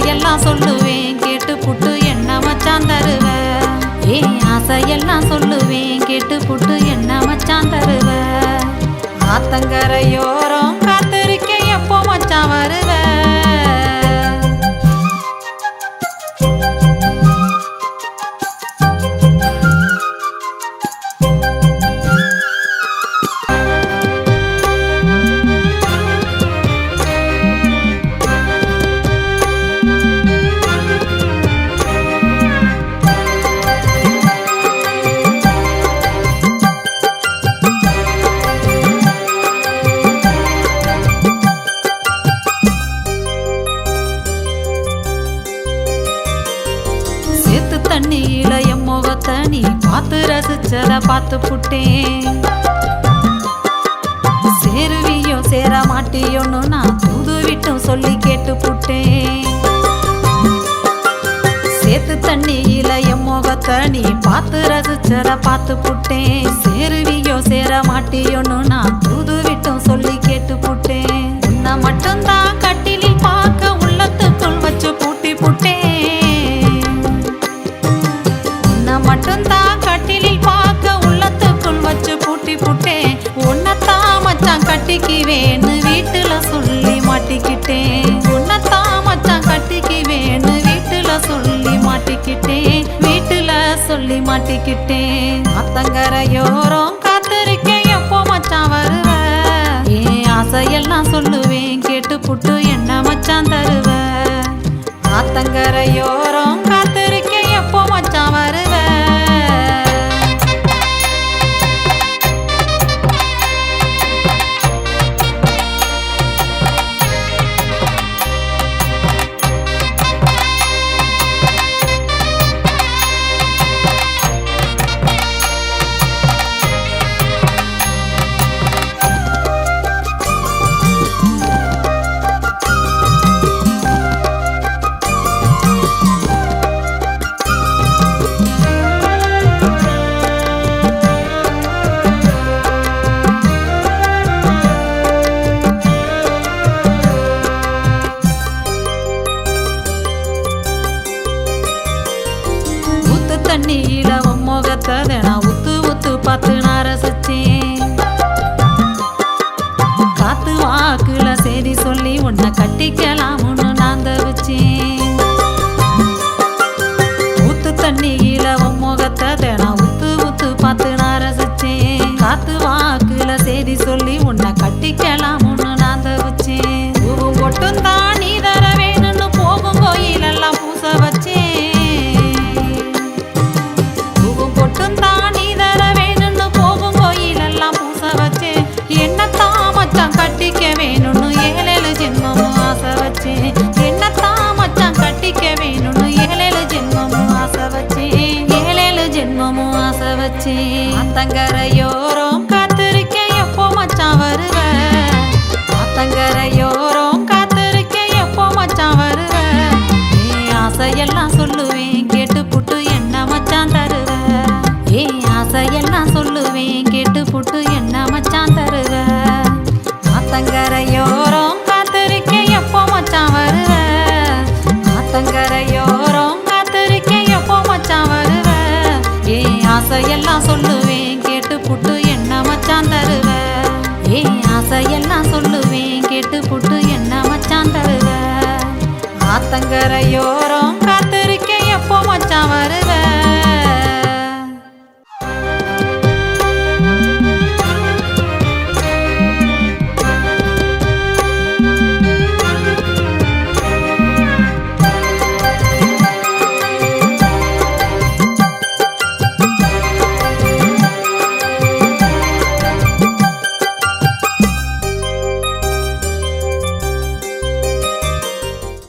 ஆசையெல்லாம் சொல்லுவேன் கேட்டு புட்டு என்ன மச்சான் தருவ? ஏ ஆசையெல்லாம் சொல்லுவேன் கேட்டு புட்டு என்ன மச்சான் தருவ? ஆத்தங்கரையோரம் ரசிச்சத பார்த்து புட்டேன். சேருவியோ சேர மாட்டியோன்னு நான் தூது விட்டும் சொல்லி கேட்டு புட்டேன். சேத்து தண்ணியில என் முகத்தை நீ பார்த்து ரசிச்சத பார்த்து புட்டேன். சேருவியோ சேர மாட்டியோன்னு நான் தூது விட்டும் சொல்லி கேட்டு புட்டேன். உன்னை மட்டும்தான் கட்டிக்குவேன்னு வீட்டுல சொல்லி மாட்டிக்கிட்டேன். உன்னைத்தான் மச்சான் கட்டிக்குவேன்னு வீட்டுல சொல்லி மாட்டிக்கிட்டேன். வீட்டுல சொல்லி மாட்டிக்கிட்டேன். அத்தங்கரையோரம் காத்திருக்கேன் எப்போ மச்சான் வருவ? ஏன் ஆசையெல்லாம் சொல்லுவேன் கேட்டு புட்டு என்ன மச்சான் தருவ? ஆத்தங்கரையோரம் கதை நான் உத்து உத்து பார்த்து நான் ரசிச்சேன் காத்து வாக்குல செய்தி சொல்லி உன்னை கட்டிக்கலாம். ஆசை சொல்லுவேன் கேட்டு புட்டு என்ன மச்சான் தருவ? ஏன் ஆசையெல்லாம் சொல்லுவேன் கேட்டு புட்டு என்ன மச்சான் தருவ? ஆத்தங்கரையோரம் காத்திருக்க எப்போ மச்சான் வருவ?